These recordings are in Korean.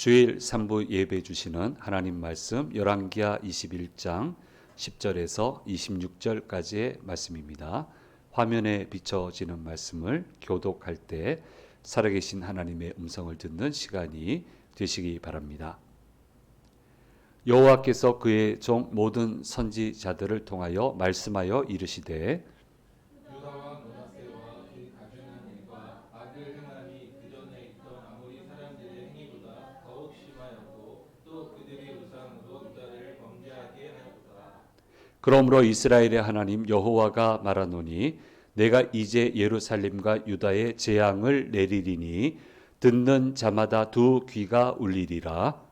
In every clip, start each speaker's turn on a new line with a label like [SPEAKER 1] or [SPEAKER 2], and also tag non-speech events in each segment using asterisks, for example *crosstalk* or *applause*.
[SPEAKER 1] 주일 3부 예배 주시는 하나님 말씀 열왕기하 21장 10절에서 26절까지의 말씀입니다. 화면에 비춰지는 말씀을 교독할 때 살아계신 하나님의 음성을 듣는 시간이 되시기 바랍니다. 여호와께서 그의 종 모든 선지자들을 통하여 말씀하여 이르시되
[SPEAKER 2] 유다와 문하세와 그 가증한 일과 악을 행함이 그 전에 있던 아모리 사람들의 행위보다 더욱 심하였고 또 그들이 우상으로 유다를 범죄하게 하였다.
[SPEAKER 1] 그러므로 이스라엘의 하나님 여호와가 말하노니 내가 이제 예루살렘과 유다에 재앙을 내리리니 듣는 자마다 두 귀가 울리리라.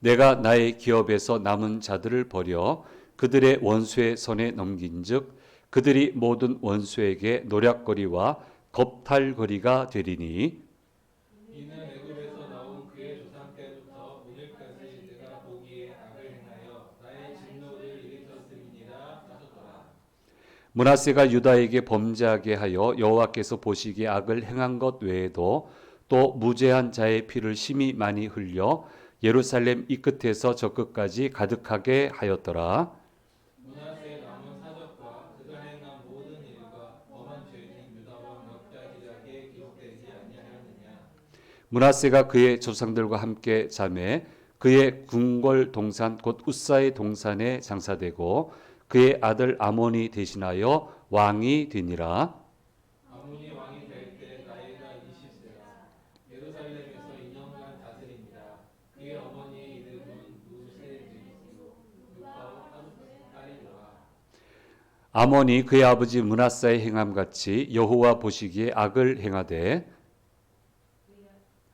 [SPEAKER 2] 내가
[SPEAKER 1] 나의 기업에서 남은 자들을 버려 그들의 원수의 손에 넘긴즉 그들이 모든 원수에게 노략거리와 겁탈거리가 되리니
[SPEAKER 2] 이는 애굽에서 나온 그의 조상 때부터 오늘까지 내가 보기에 악을 행하여 나의 진노를 일으켰음이니라 하셨더라.
[SPEAKER 1] 문하세가 유다에게 범죄하게 하여 여호와께서 보시기에 악을 행한 것 외에도 또 무죄한 자의 피를 심히 많이 흘려 예루살렘 이 끝에서 저 끝까지 가득하게 하였더라.
[SPEAKER 2] 문하세의 남은 사적과 그가 행한 모든 일과 범한 죄는 유다와 넉다 기작에 기록되지 아니하였느냐.
[SPEAKER 1] 문하세가 그의 조상들과 함께 자매 그의 궁궐 동산 곧 우사의 동산에 장사되고 그의 아들 아몬이 대신하여 왕이 되니라.
[SPEAKER 2] 아문이 왕이 될 때 나이가 20세라. 예루살렘에서 2년간 다스립니다. 그의 어머니의 이름은 딸이더라.
[SPEAKER 1] 아몬이 그의 아버지 문하사의 행함 같이 여호와 보시기에 악을 행하되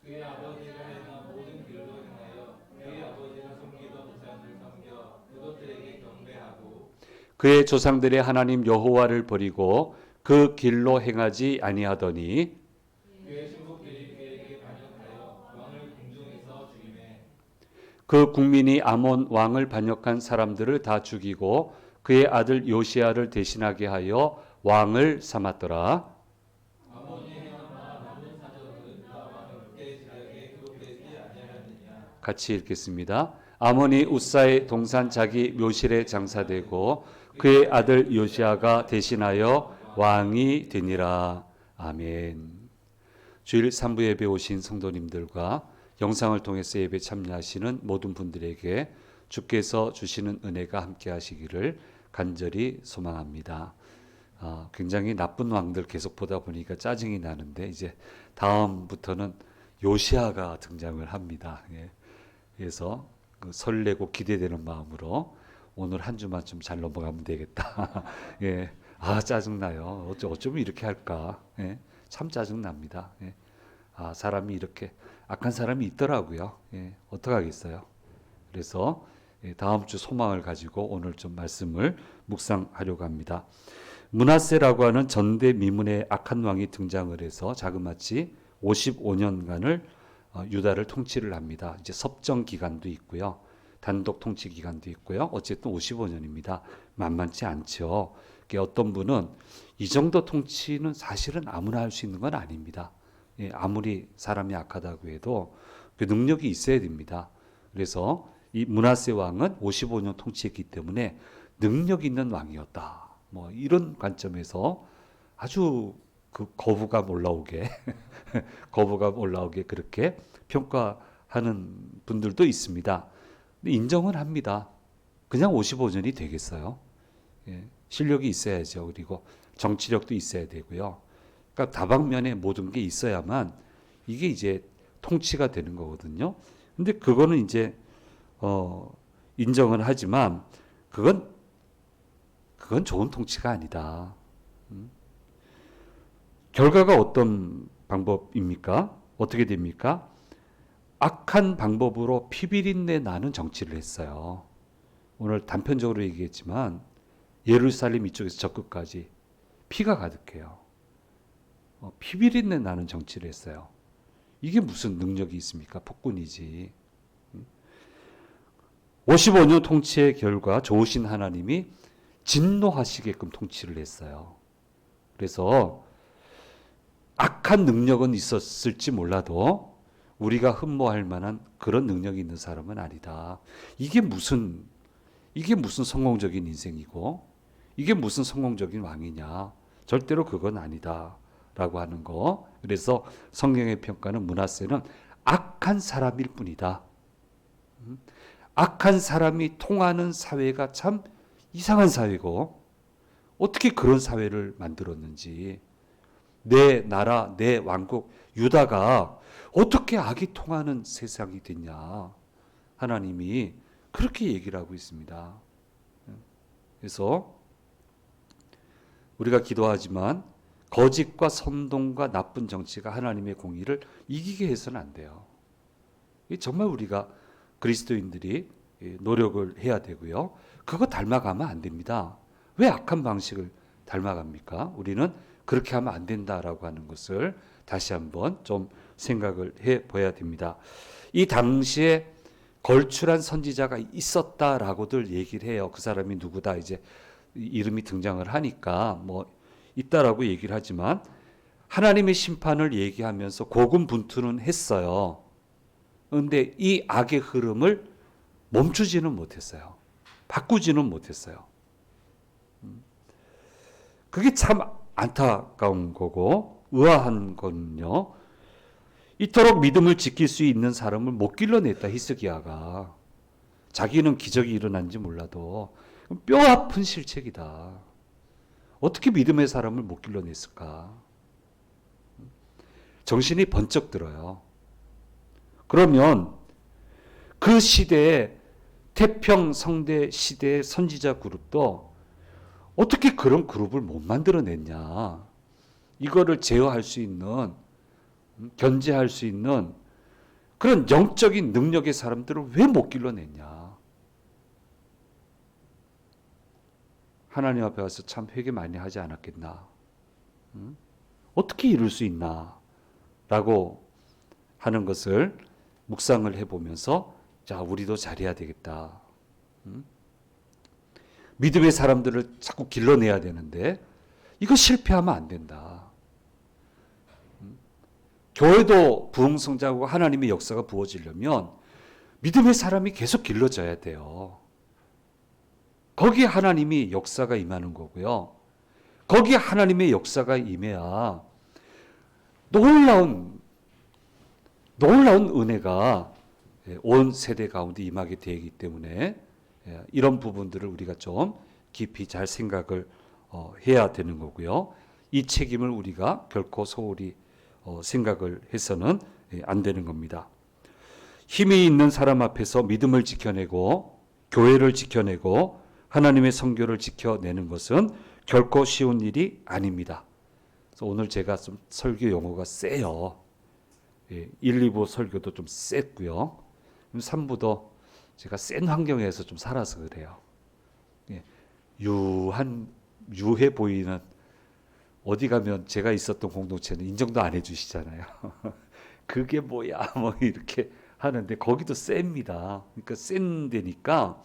[SPEAKER 2] 그의 아버지가 행한 모든 길로 행하여 그의 아버지가 섬기던 우상을 섬겨 그것들에게 경배하고
[SPEAKER 1] 그의 조상들의 하나님 여호와를 버리고 그 길로 행하지 아니하더니
[SPEAKER 2] 그
[SPEAKER 1] 국민이 아몬 왕을 반역한 사람들을 다 죽이고 그의 아들 요시아를 대신하게 하여 왕을 삼았더라. 같이 읽겠습니다. 아몬이 우사의 동산 자기 묘실에 장사되고 그의 아들 요시아가 대신하여 왕이 되니라. 아멘. 주일 3부 예배 오신 성도님들과 영상을 통해서 예배 참여하시는 모든 분들에게 주께서 주시는 은혜가 함께 하시기를 간절히 소망합니다. 아, 굉장히 나쁜 왕들 계속 보다 보니까 짜증이 나는데 이제 다음부터는 요시아가 등장을 합니다. 예. 그래서 그 설레고 기대되는 마음으로 오늘 한 주만 좀 잘 넘어가면 되겠다. *laughs* 예. 아, 짜증나요. 어쩌, 어쩌면 이렇게 할까. 예. 참 짜증납니다. 예. 아, 사람이 이렇게 악한 사람이 있더라고요. 예. 어떡하겠어요. 그래서 예, 다음 주 소망을 가지고 오늘 좀 말씀을 묵상하려고 합니다. 문하세라고 하는 전대 미문의 악한 왕이 등장을 해서 자그마치 55년간을 어, 유다를 통치를 합니다. 이제 섭정 기간도 있고요. 단독 통치 기간도 있고요. 어쨌든 55년입니다. 만만치 않죠. 어떤 분은 이 정도 통치는 사실은 아무나 할 수 있는 건 아닙니다. 예, 아무리 사람이 악하다고 해도 그 능력이 있어야 됩니다. 그래서 이 문하세 왕은 55년 통치했기 때문에 능력 있는 왕이었다. 뭐 이런 관점에서 아주 그 거부감 올라오게 *laughs* 거부감 올라오게 그렇게 평가하는 분들도 있습니다. 인정은 합니다. 그냥 55년이 되겠어요. 예, 실력이 있어야죠. 그리고 정치력도 있어야 되고요. 그러니까 다방면에 모든 게 있어야만 이게 이제 통치가 되는 거거든요. 근데 그거는 이제 어 인정은 하지만 그건 그건 좋은 통치가 아니다. 음? 결과가 어떤 방법입니까? 어떻게 됩니까? 악한 방법으로 피비린내 나는 정치를 했어요. 오늘 단편적으로 얘기했지만 예루살렘 이쪽에서 저 끝까지 피가 가득해요. 어, 피비린내 나는 정치를 했어요. 이게 무슨 능력이 있습니까? 폭군이지. 음? 55년 통치의 결과 좋으신 하나님이 진노하시게끔 통치를 했어요. 그래서 악한 능력은 있었을지 몰라도 우리가 흠모할 만한 그런 능력이 있는 사람은 아니다. 이게 무슨 이게 무슨 성공적인 인생이고 이게 무슨 성공적인 왕이냐? 절대로 그건 아니다라고 하는 거. 그래서 성경의 평가는 문하세는 악한 사람일 뿐이다. 음? 악한 사람이 통하는 사회가 참 이상한 사회고 어떻게 그런 사회를 만들었는지 내 나라 내 왕국 유다가 어떻게 악이 통하는 세상이 됐냐 하나님이 그렇게 얘기를 하고 있습니다. 그래서 우리가 기도하지만 거짓과 선동과 나쁜 정치가 하나님의 공의를 이기게 해서는 안 돼요. 이 정말 우리가 그리스도인들이 예, 노력을 해야 되고요. 그거 닮아가면 안 됩니다. 왜 악한 방식을 닮아갑니까? 우리는 그렇게 하면 안 된다라고 하는 것을 다시 한번 좀 생각을 해 봐야 됩니다. 이 당시에 걸출한 선지자가 있었다라고들 얘기를 해요. 그 사람이 누구다 이제 이름이 등장을 하니까 뭐 있다라고 얘기를 하지만 하나님의 심판을 얘기하면서 고군분투는 했어요. 그런데 이 악의 흐름을 멈추지는 못했어요. 바꾸지는 못했어요. 음. 그게 참 안타까운 거고 의아한 건요. 이토록 믿음을 지킬 수 있는 사람을 못 길러냈다 히스기야가 자기는 기적이 일어난지 몰라도 뼈 아픈 실책이다. 어떻게 믿음의 사람을 못 길러냈을까? 정신이 번쩍 들어요. 그러면 그 시대에 태평 성대 시대의 선지자 그룹도 어떻게 그런 그룹을 못 만들어냈냐? 이거를 제어할 수 있는 음, 견제할 수 있는 그런 영적인 능력의 사람들을 왜 못 길러냈냐? 하나님 앞에 와서 참 회개 많이 하지 않았겠나? 음? 어떻게 이룰 수 있나? 라고 하는 것을 묵상을 해보면서 자, 우리도 잘해야 되겠다. 음? 믿음의 사람들을 자꾸 길러내야 되는데 이거 실패하면 안 된다. 음? 교회도 부흥성장하고 하나님의 역사가 부어지려면 믿음의 사람이 계속 길러져야 돼요. 거기에 하나님이 역사가 임하는 거고요. 거기에 하나님의 역사가 임해야 놀라운 놀라운 은혜가 예, 온 세대 가운데 임하게 되기 때문에 예, 이런 부분들을 우리가 좀 깊이 잘 생각을 어, 해야 되는 거고요. 이 책임을 우리가 결코 소홀히 어, 생각을 해서는 예, 안 되는 겁니다. 힘이 있는 사람 앞에서 믿음을 지켜내고 교회를 지켜내고 하나님의 성교를 지켜내는 것은 결코 쉬운 일이 아닙니다. 오늘 제가 좀 설교 용어가 세요. 예, 1, 2부 설교도 좀 셌고요. 3부도 제가 센 환경에서 좀 살아서 그래요. 예, 유한 유해 보이는 어디 가면 제가 있었던 공동체는 인정도 안 해주시잖아요. *laughs* 그게 뭐야 *laughs* 뭐 이렇게 하는데 거기도 셉니다. 그러니까 센 데니까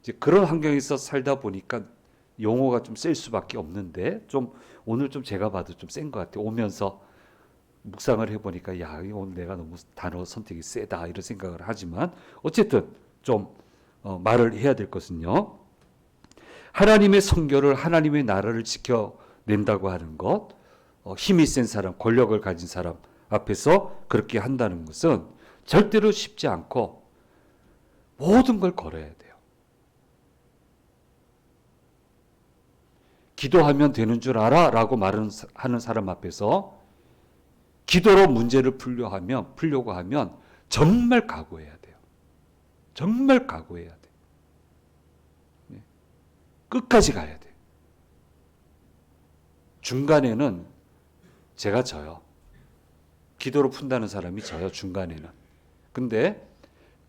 [SPEAKER 1] 이제 그런 환경에서 살다 보니까 용어가 좀 셀 수밖에 없는데 좀 오늘 좀 제가 봐도 좀 센 것 같아요. 오면서 묵상을 해보니까 야 오늘 내가 너무 단어 선택이 세다 이런 생각을 하지만 어쨌든 좀 어, 말을 해야 될 것은요. 하나님의 성교를 하나님의 나라를 지켜낸다고 하는 것, 어, 힘이 센 사람, 권력을 가진 사람 앞에서 그렇게 한다는 것은 절대로 쉽지 않고 모든 걸 걸어야 돼요. 기도하면 되는 줄 알아 라고 말하는 하는 사람 앞에서 기도로 문제를 풀려 하면 풀려고 하면 정말 각오해야 돼요. 정말 각오해야 돼. 네. 끝까지 가야 돼. 중간에는 제가 져요. 기도로 푼다는 사람이 져요. 중간에는. 근데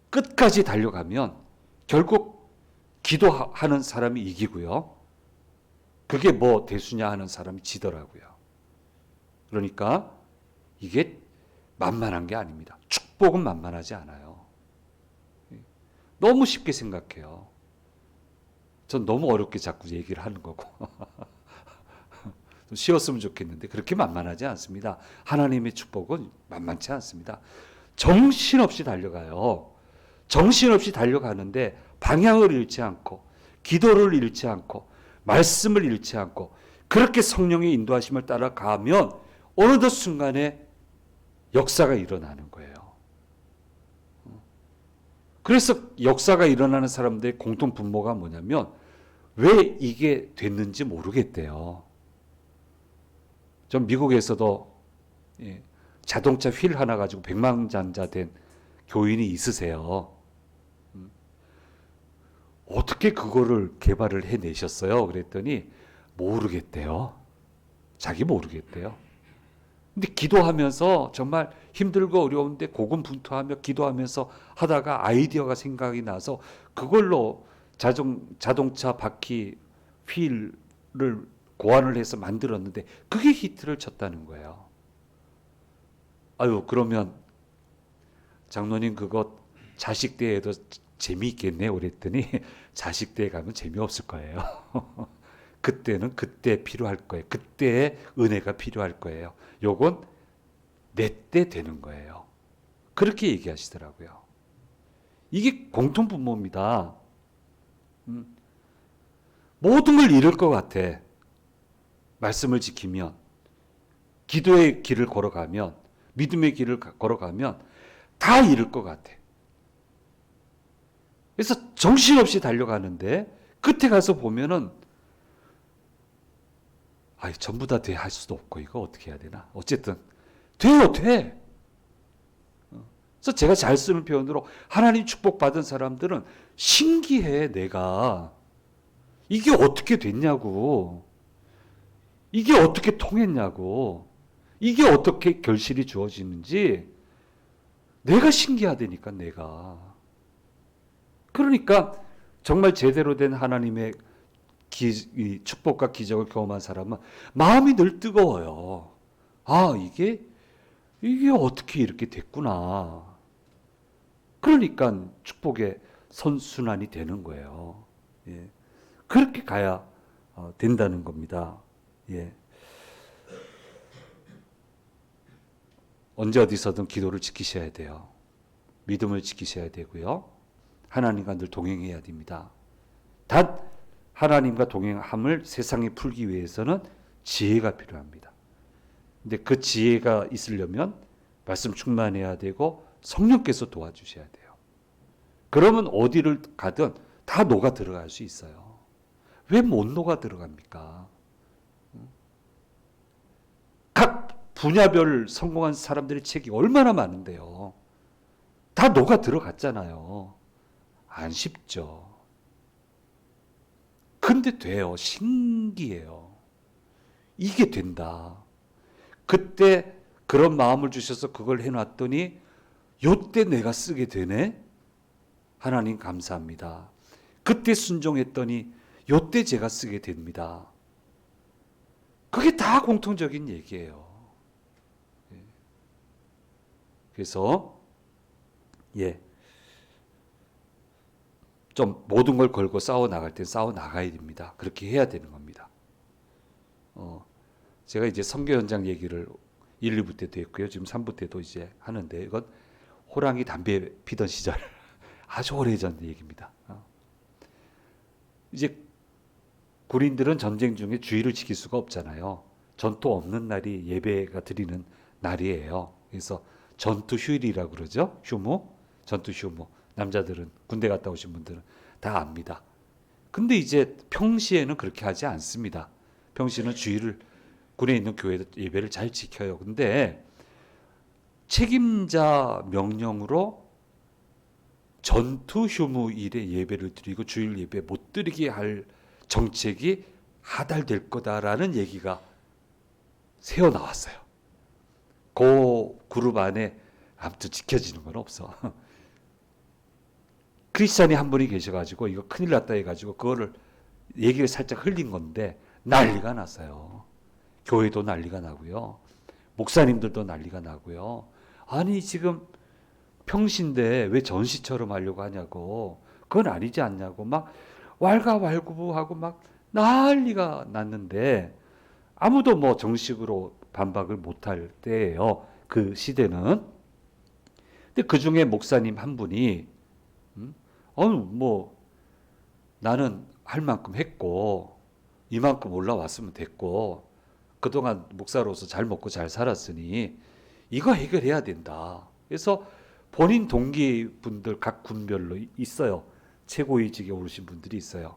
[SPEAKER 1] 끝까지 달려가면 결국 기도하는 사람이 이기고요. 그게 뭐 대수냐 하는 사람이 지더라고요. 그러니까 이게 만만한 게 아닙니다. 축복은 만만하지 않아요. 너무 쉽게 생각해요. 전 너무 어렵게 자꾸 얘기를 하는 거고. *laughs* 좀 쉬웠으면 좋겠는데 그렇게 만만하지 않습니다. 하나님의 축복은 만만치 않습니다. 정신없이 달려가요. 정신없이 달려가는데 방향을 잃지 않고 기도를 잃지 않고 말씀을 잃지 않고 그렇게 성령의 인도하심을 따라가면 어느덧 순간에 역사가 일어나는 거예요. 그래서 역사가 일어나는 사람들의 공통 분모가 뭐냐면 왜 이게 됐는지 모르겠대요. 전 미국에서도 예, 자동차 휠 하나 가지고 백만장자 된 교인이 있으세요. 음. 어떻게 그거를 개발을 해내셨어요? 그랬더니 모르겠대요. 자기 모르겠대요. 근데 기도하면서 정말 힘들고 어려운데 고군분투하며 기도하면서 하다가 아이디어가 생각이 나서 그걸로 자동 자동차 바퀴 휠을 고안을 해서 만들었는데 그게 히트를 쳤다는 거예요. 아유 그러면 장로님 그거 자식 때에도 재미있겠네 그랬더니 *laughs* 자식 때에 가면 재미없을 거예요. *laughs* 그때는 그때 필요할 거예요. 그때의 은혜가 필요할 거예요. 요건 내 때 되는 거예요. 그렇게 얘기하시더라고요. 이게 공통 분모입니다. 음. 모든 걸 잃을 것 같아. 말씀을 지키면, 기도의 길을 걸어가면, 믿음의 길을 가- 걸어가면 다 잃을 것 같아. 그래서 정신없이 달려가는데 끝에 가서 보면은 아, 전부 다 돼 할 수도 없고 이거 어떻게 해야 되나? 어쨌든 돼요, 돼. 어. 그래서 제가 잘 쓰는 표현으로 하나님 축복 받은 사람들은 신기해 내가 이게 어떻게 됐냐고 이게 어떻게 통했냐고 이게 어떻게 결실이 주어지는지 내가 신기하다니까 내가 그러니까 정말 제대로 된 하나님의 기, 이 축복과 기적을 경험한 사람은 마음이 늘 뜨거워요. 아, 이게, 이게 어떻게 이렇게 됐구나. 그러니까 축복의 선순환이 되는 거예요. 예. 그렇게 가야 어, 된다는 겁니다. 예. 언제 어디서든 기도를 지키셔야 돼요. 믿음을 지키셔야 되고요. 하나님과 늘 동행해야 됩니다. 단 하나님과 동행함을 세상에 풀기 위해서는 지혜가 필요합니다. 근데 그 지혜가 있으려면 말씀 충만해야 되고 성령께서 도와주셔야 돼요. 그러면 어디를 가든 다 녹아 들어갈 수 있어요. 왜 못 녹아 들어갑니까? 각 분야별 성공한 사람들의 책이 얼마나 많은데요. 다 녹아 들어갔잖아요. 안 쉽죠. 근데 돼요. 신기해요. 이게 된다. 그때 그런 마음을 주셔서 그걸 해놨더니 요때 내가 쓰게 되네. 하나님 감사합니다. 그때 순종했더니 요때 제가 쓰게 됩니다. 그게 다 공통적인 얘기예요. 예. 그래서 예. 좀 모든 걸 걸고 싸워 나갈 땐 싸워 나가야 됩니다. 그렇게 해야 되는 겁니다. 어, 제가 이제 선교 현장 얘기를 1, 2부 때도 했고요. 지금 3부 때도 이제 하는데 이건 호랑이 담배 피던 시절 *laughs* 아주 오래전 얘기입니다. 어. 이제 군인들은 전쟁 중에 주의를 지킬 수가 없잖아요. 전투 없는 날이 예배가 드리는 날이에요. 그래서 전투 휴일이라고 그러죠. 휴무, 전투 휴무. 남자들은 군대 갔다 오신 분들은 다 압니다. 근데 이제 평시에는 그렇게 하지 않습니다. 평시에는 주의를 군에 있는 교회 예배를 잘 지켜요. 근데 책임자 명령으로 전투 휴무일에 예배를 드리고 주일 예배 못 드리게 할 정책이 하달될 거다라는 얘기가 새어 나왔어요. 그 그룹 안에 아무튼 지켜지는 건 없어. *laughs* 크리스찬이 한 분이 계셔가지고 이거 큰일 났다 해가지고 그거를 얘기를 살짝 흘린 건데 난리가 났어요. 교회도 난리가 나고요. 목사님들도 난리가 나고요. 아니 지금 평시인데 왜 전시처럼 하려고 하냐고 그건 아니지 않냐고 막 왈가왈부하고 막 난리가 났는데 아무도 뭐 정식으로 반박을 못할 때예요. 그 시대는. 근데 그 중에 목사님 한 분이 음? 어뭐 나는 할 만큼 했고 이만큼 올라왔으면 됐고 그동안 목사로서 잘 먹고 잘 살았으니 이거 해결해야 된다. 그래서 본인 동기분들 각 군별로 있어요. 최고위직에 오르신 분들이 있어요.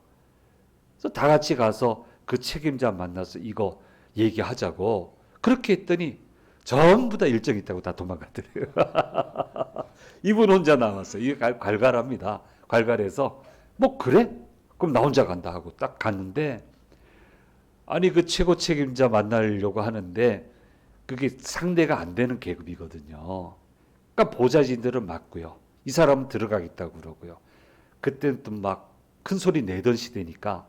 [SPEAKER 1] 그래서 다 같이 가서 그 책임자 만나서 이거 얘기하자고 그렇게 했더니 전부 다 일정 있다고 다 도망가더래요. *laughs* 이분 혼자 남았어요. 이게 갈- 괄괄합니다. 괄괄해서 뭐 그래? 그럼 나 혼자 간다 하고 딱 갔는데 아니 그 최고 책임자 만나려고 하는데 그게 상대가 안 되는 계급이거든요. 그러니까 보좌진들은 맞고요. 이 사람은 들어가겠다고 그러고요. 그때는 또 막 큰 소리 내던 시대니까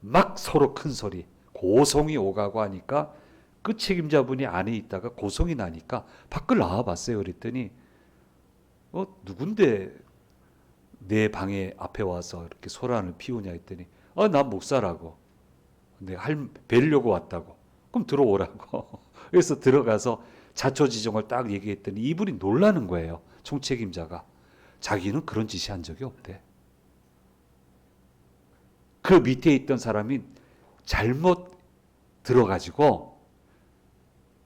[SPEAKER 1] 막 서로 큰 소리 고성이 오가고 하니까 그 책임자분이 안에 있다가 고성이 나니까 밖을 나와 봤어요. 그랬더니 어 누군데 내 방에 앞에 와서 이렇게 소란을 피우냐 했더니 어난 목사라고. 내가 할 뵈려고 왔다고. 그럼 들어오라고. *laughs* 그래서 들어가서 자초지종을 딱 얘기했더니 이분이 놀라는 거예요 총책임자가. 자기는 그런 지시한 적이 없대. 그 밑에 있던 사람이 잘못 들어가지고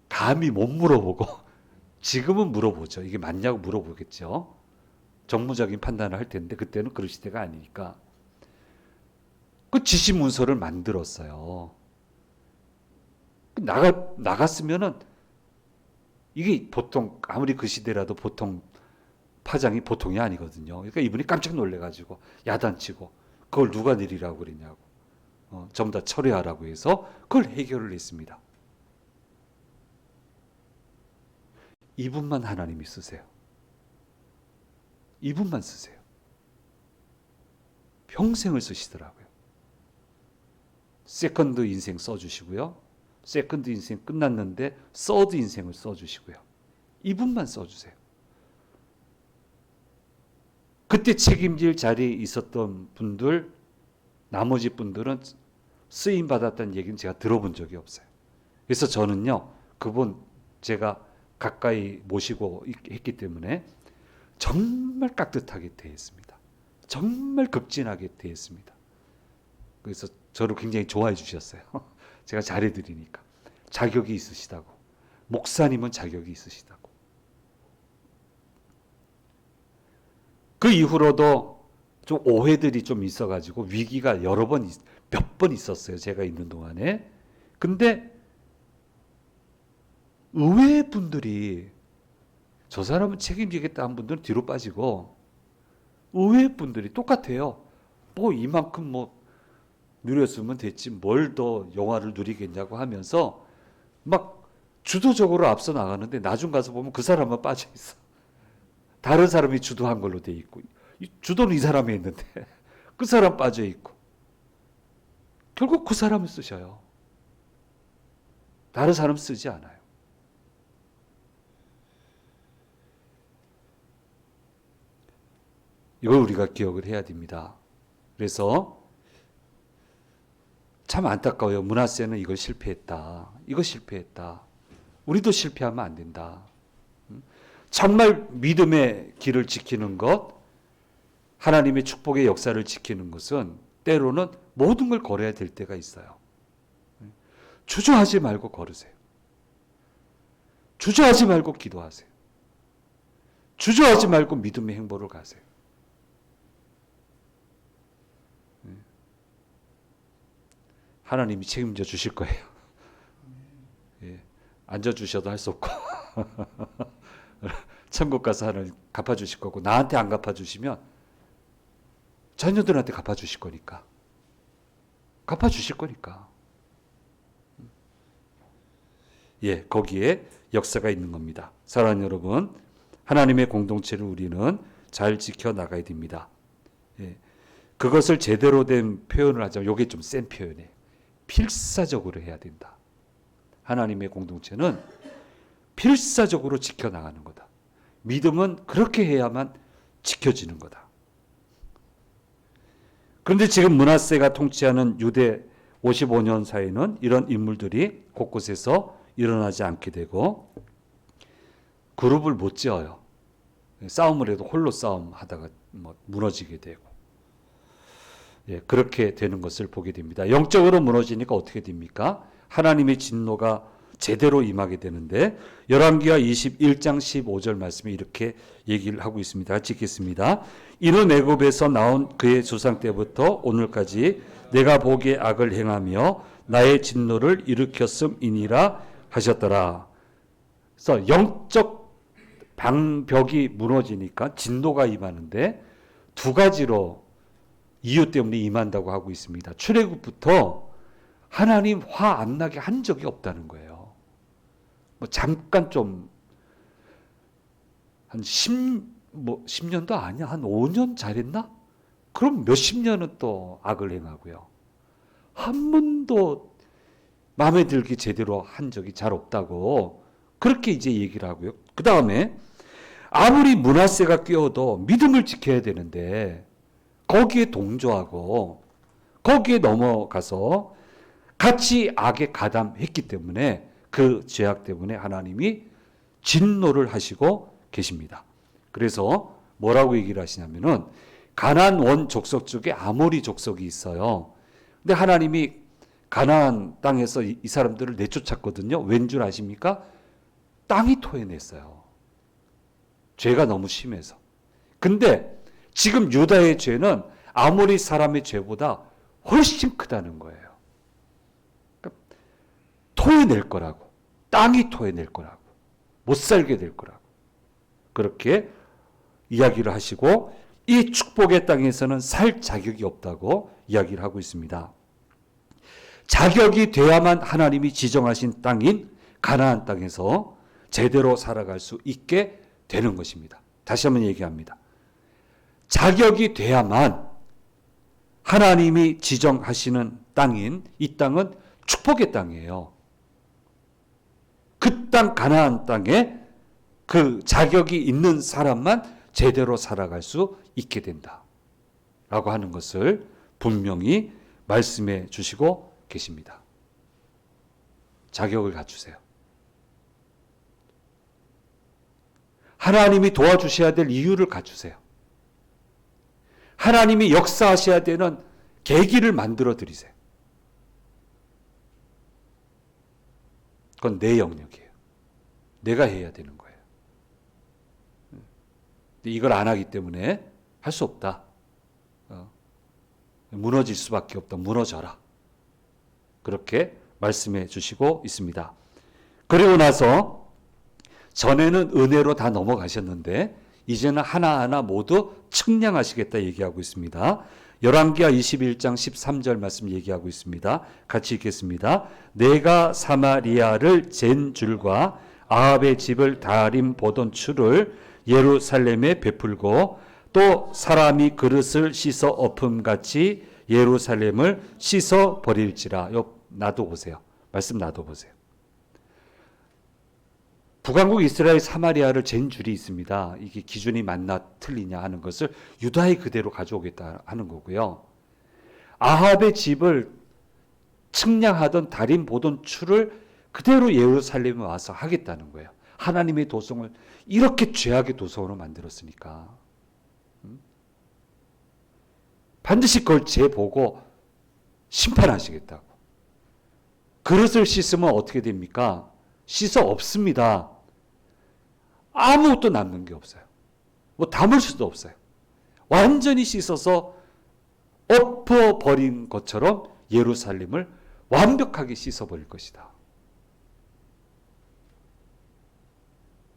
[SPEAKER 1] 감히 못 물어보고 *laughs* 지금은 물어보죠. 이게 맞냐고 물어보겠죠 정무적인 판단을 할 텐데 그때는 그럴 시대가 아니니까 그 지시 문서를 만들었어요. 나가 나갔으면은 이게 보통 아무리 그 시대라도 보통 파장이 보통이 아니거든요. 그러니까 이분이 깜짝 놀래가지고 야단치고 그걸 누가 내리라고 그랬냐고 어, 전부 다 처리하라고 해서 그걸 해결을 했습니다. 이분만 하나님이 쓰세요. 이분만 쓰세요. 평생을 쓰시더라고요. 세컨드 인생 써주시고요. 세컨드 인생 끝났는데 서드 인생을 써주시고요. 이분만 써주세요. 그때 책임질 자리에 있었던 분들, 나머지 분들은 쓰임 받았다는 얘기는 제가 들어본 적이 없어요. 그래서 저는요, 그분 제가 가까이 모시고 있- 했기 때문에 정말 깍듯하게 대했습니다. 정말 급진하게 대했습니다. 그래서 저를 굉장히 좋아해 주셨어요. *laughs* 제가 잘해드리니까. 자격이 있으시다고. 목사님은 자격이 있으시다고. 그 이후로도 좀 오해들이 좀 있어가지고 위기가 여러 번, 몇 번 있었어요. 제가 있는 동안에. 근데 의외의 분들이 저 사람은 책임지겠다 한 분들은 뒤로 빠지고 의외의 분들이 똑같아요. 뭐 이만큼 뭐 누렸으면 됐지 뭘 더 영화를 누리겠냐고 하면서 막 주도적으로 앞서 나가는데 나중 가서 보면 그 사람만 빠져 있어. 다른 사람이 주도한 걸로 돼 있고 이 주도는 이 사람이 했는데 *laughs* 그 사람 빠져 있고 결국 그 사람을 쓰셔요. 다른 사람 쓰지 않아요. 이걸 우리가 기억을 해야 됩니다. 그래서 참 안타까워요. 문하세는 이걸 실패했다. 이거 실패했다. 우리도 실패하면 안 된다. 음? 정말 믿음의 길을 지키는 것, 하나님의 축복의 역사를 지키는 것은 때로는 모든 걸 걸어야 될 때가 있어요. 주저하지 말고 걸으세요. 주저하지 말고 기도하세요. 주저하지 말고 믿음의 행보를 가세요. 하나님이 책임져 주실 거예요. 예, 앉아 주셔도 할 수 없고 *laughs* 천국 가서 하나님 갚아 주실 거고 나한테 안 갚아 주시면 자녀들한테 갚아 주실 거니까 갚아 주실 거니까 예 거기에 역사가 있는 겁니다. 사랑하는 여러분 하나님의 공동체를 우리는 잘 지켜 나가야 됩니다. 예, 그것을 제대로 된 표현을 하자면 이게 좀 센 표현이에요. 필사적으로 해야 된다. 하나님의 공동체는 필사적으로 지켜나가는 거다. 믿음은 그렇게 해야만 지켜지는 거다. 그런데 지금 문하세가 통치하는 유대 55년 사이는 이런 인물들이 곳곳에서 일어나지 않게 되고 그룹을 못 지어요. 싸움을 해도 홀로 싸움 하다가 뭐 무너지게 되고 예, 그렇게 되는 것을 보게 됩니다. 영적으로 무너지니까 어떻게 됩니까? 하나님의 진노가 제대로 임하게 되는데 열왕기하 21장 15절 말씀이 이렇게 얘기를 하고 있습니다. 같이 읽겠습니다. 이는 애굽에서 나온 그의 조상 때부터 오늘까지 내가 보기에 악을 행하며 나의 진노를 일으켰음이니라 하셨더라. 그래서 영적 방벽이 무너지니까 진노가 임하는데 두 가지로 이유 때문에 임한다고 하고 있습니다. 출애굽부터 하나님 화 안 나게 한 적이 없다는 거예요. 뭐 잠깐 좀한 10, 뭐 10년도 아니야. 한 5년 잘했나? 그럼 몇십 년은 또 악을 행하고요. 한 번도 마음에 들게 제대로 한 적이 잘 없다고 그렇게 이제 얘기를 하고요. 그 다음에 아무리 문화세가 끼어도 믿음을 지켜야 되는데 거기에 동조하고 거기에 넘어가서 같이 악에 가담했기 때문에 그 죄악 때문에 하나님이 진노를 하시고 계십니다. 그래서 뭐라고 얘기를 하시냐면은 가나안 원 족속 쪽에 아모리 족속이 있어요. 근데 하나님이 가나안 땅에서 이, 이 사람들을 내쫓았거든요. 왠 줄 아십니까? 땅이 토해냈어요. 죄가 너무 심해서. 근데 지금 유다의 죄는 아모리 사람의 죄보다 훨씬 크다는 거예요. 그러니까 토해낼 거라고. 땅이 토해낼 거라고. 못 살게 될 거라고. 그렇게 이야기를 하시고 이 축복의 땅에서는 살 자격이 없다고 이야기를 하고 있습니다. 자격이 돼야만 하나님이 지정하신 땅인 가나안 땅에서 제대로 살아갈 수 있게 되는 것입니다. 다시 한번 얘기합니다. 자격이 돼야만 하나님이 지정하시는 땅인 이 땅은 축복의 땅이에요. 그 땅 가나안 땅에 그 자격이 있는 사람만 제대로 살아갈 수 있게 된다. 라고 하는 것을 분명히 말씀해 주시고 계십니다. 자격을 갖추세요. 하나님이 도와주셔야 될 이유를 갖추세요. 하나님이 역사하셔야 되는 계기를 만들어 드리세요. 그건 내 영역이에요. 내가 해야 되는 거예요. 이걸 안 하기 때문에 할 수 없다. 어. 무너질 수밖에 없다. 무너져라. 그렇게 말씀해 주시고 있습니다. 그리고 나서 전에는 은혜로 다 넘어가셨는데 이제는 하나하나 모두 측량하시겠다 얘기하고 있습니다. 열왕기하 21장 13절 말씀 얘기하고 있습니다. 같이 읽겠습니다. 내가 사마리아를 잰 줄과 아합의 집을 다림 보던 추를 예루살렘에 베풀고 또 사람이 그릇을 씻어 엎음 같이 예루살렘을 씻어 버릴지라. 요 놔둬 보세요. 말씀 놔둬 보세요. 북왕국 이스라엘 사마리아를 잰 줄이 있습니다. 이게 기준이 맞나 틀리냐 하는 것을 유다의 그대로 가져오겠다 하는 거고요. 아합의 집을 측량하던 달인 보던 추를 그대로 예루살렘에 와서 하겠다는 거예요. 하나님의 도성을 이렇게 죄악의 도성으로 만들었으니까. 음? 반드시 그걸 재보고 심판하시겠다고. 그릇을 씻으면 어떻게 됩니까? 씻어 없습니다. 아무것도 남는 게 없어요. 뭐 담을 수도 없어요. 완전히 씻어서 엎어 버린 것처럼 예루살렘을 완벽하게 씻어 버릴 것이다.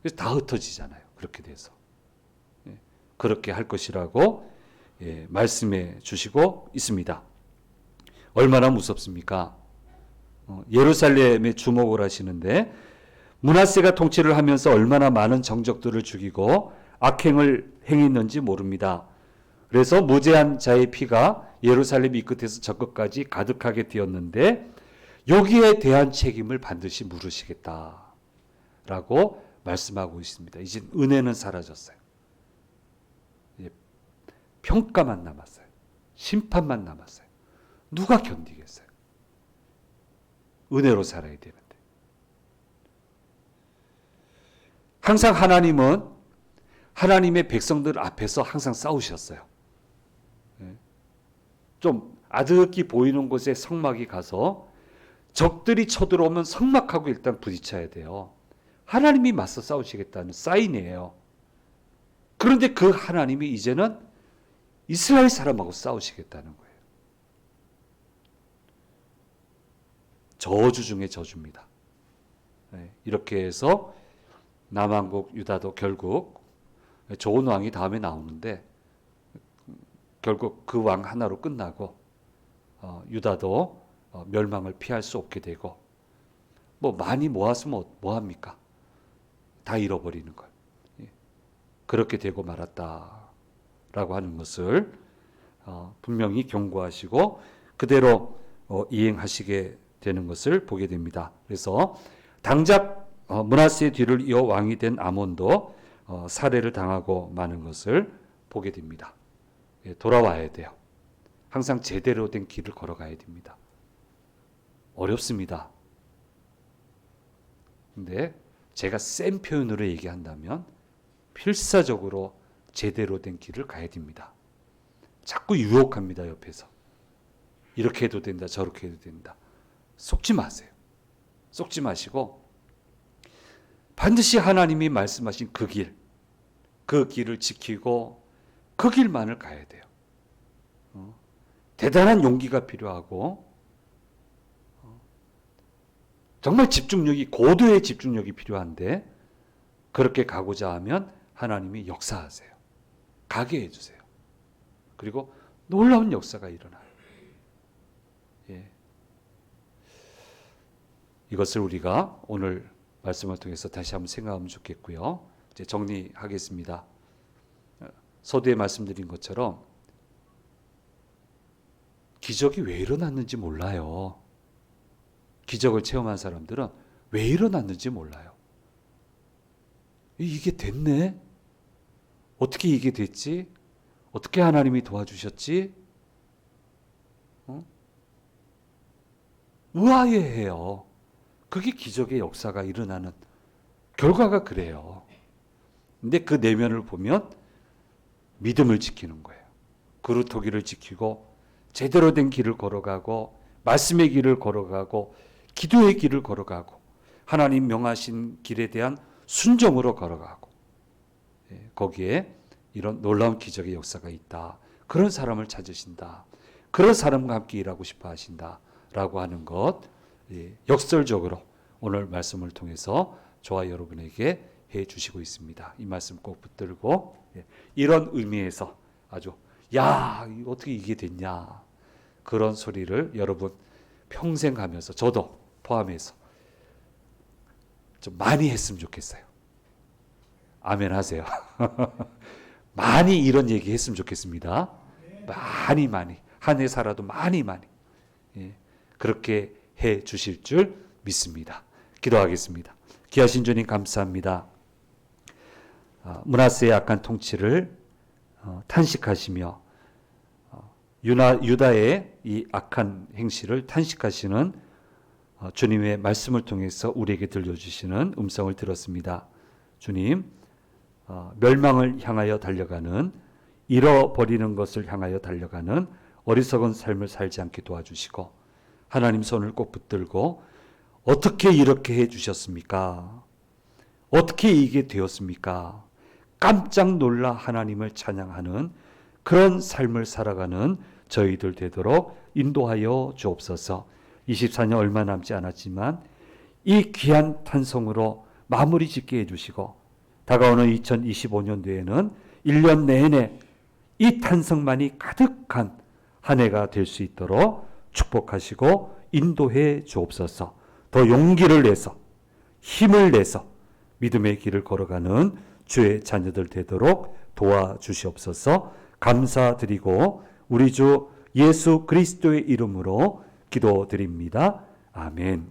[SPEAKER 1] 그래서 다 흩어지잖아요. 그렇게 돼서. 예, 그렇게 할 것이라고 예, 말씀해 주시고 있습니다. 얼마나 무섭습니까? 어, 예루살렘에 주목을 하시는데 문하세가 통치를 하면서 얼마나 많은 정적들을 죽이고 악행을 행했는지 모릅니다. 그래서 무죄한 자의 피가 예루살렘 이 끝에서 저 끝까지 가득하게 되었는데 여기에 대한 책임을 반드시 물으시겠다 라고 말씀하고 있습니다. 이제 은혜는 사라졌어요. 평가만 남았어요. 심판만 남았어요. 누가 견디겠어요? 은혜로 살아야 되는데. 항상 하나님은 하나님의 백성들 앞에서 항상 싸우셨어요. 예. 좀 아득히 보이는 곳에 성막이 가서 적들이 쳐들어오면 성막하고 일단 부딪혀야 돼요. 하나님이 맞서 싸우시겠다는 사인이에요. 그런데 그 하나님이 이제는 이스라엘 사람하고 싸우시겠다는 거예요. 저주 중에 저주입니다. 네, 이렇게 해서 남왕국 유다도 결국 좋은 왕이 다음에 나오는데 결국 그 왕 하나로 끝나고 어, 유다도 어, 멸망을 피할 수 없게 되고 뭐 많이 모았으면 뭐 합니까? 다 잃어버리는 걸. 예. 그렇게 되고 말았다라고 하는 것을 어, 분명히 경고하시고 그대로 어, 이행하시게 되는 것을 보게 됩니다. 그래서 당작 어, 문하세의 뒤를 이어 왕이 된 아몬도 어, 살해를 당하고 마는 것을 보게 됩니다. 예, 돌아와야 돼요. 항상 제대로 된 길을 걸어가야 됩니다. 어렵습니다. 근데 제가 센 표현으로 얘기한다면 필사적으로 제대로 된 길을 가야 됩니다. 자꾸 유혹합니다, 옆에서. 이렇게 해도 된다, 저렇게 해도 된다. 속지 마세요. 속지 마시고 반드시 하나님이 말씀하신 그 길, 그 길을 지키고 그 길만을 가야 돼요. 어? 대단한 용기가 필요하고 어? 정말 집중력이 고도의 집중력이 필요한데 그렇게 가고자 하면 하나님이 역사하세요. 가게 해주세요. 그리고 놀라운 역사가 일어나요. 예. 이것을 우리가 오늘 말씀을 통해서 다시 한번 생각하면 좋겠고요. 이제 정리하겠습니다. 서두에 말씀드린 것처럼 기적이 왜 일어났는지 몰라요. 기적을 체험한 사람들은 왜 일어났는지 몰라요. 이게 됐네? 어떻게 이게 됐지? 어떻게 하나님이 도와주셨지? 어? 의아해해요. 그게 기적의 역사가 일어나는 결과가 그래요. 근데 그 내면을 보면 믿음을 지키는 거예요. 그루터기를 지키고 제대로 된 길을 걸어가고 말씀의 길을 걸어가고 기도의 길을 걸어가고 하나님 명하신 길에 대한 순종으로 걸어가고 예, 거기에 이런 놀라운 기적의 역사가 있다. 그런 사람을 찾으신다. 그런 사람과 함께 일하고 싶어 하신다라고 하는 것 예, 역설적으로 오늘 말씀을 통해서 저와 여러분에게 해 주시고 있습니다. 이 말씀 꼭 붙들고 예, 이런 의미에서 아주 야 어떻게 이게 됐냐 그런 소리를 여러분 평생 하면서 저도 포함해서 좀 많이 했으면 좋겠어요. 아멘 하세요. *laughs* 많이 이런 얘기 했으면 좋겠습니다. 많이 많이 한 해 살아도 많이 많이 예, 그렇게 해 주실 줄 믿습니다. 기도하겠습니다. 귀하신 주님 감사합니다. 아, 문하세의 악한 통치를 어, 탄식하시며 어, 유나, 유다의 이 악한 행실을 탄식하시는 어, 주님의 말씀을 통해서 우리에게 들려주시는 음성을 들었습니다. 주님, 어, 멸망을 향하여 달려가는 잃어버리는 것을 향하여 달려가는 어리석은 삶을 살지 않게 도와주시고 하나님 손을 꼭 붙들고 어떻게 이렇게 해 주셨습니까? 어떻게 이게 되었습니까? 깜짝 놀라 하나님을 찬양하는 그런 삶을 살아가는 저희들 되도록 인도하여 주옵소서. 24년 얼마 남지 않았지만 이 귀한 탄성으로 마무리 짓게 해 주시고 다가오는 2025년도에는 1년 내내 이 탄성만이 가득한 한 해가 될 수 있도록 축복하시고 인도해 주옵소서. 더 용기를 내서 힘을 내서 믿음의 길을 걸어가는 주의 자녀들 되도록 도와주시옵소서. 감사드리고 우리 주 예수 그리스도의 이름으로 기도드립니다. 아멘.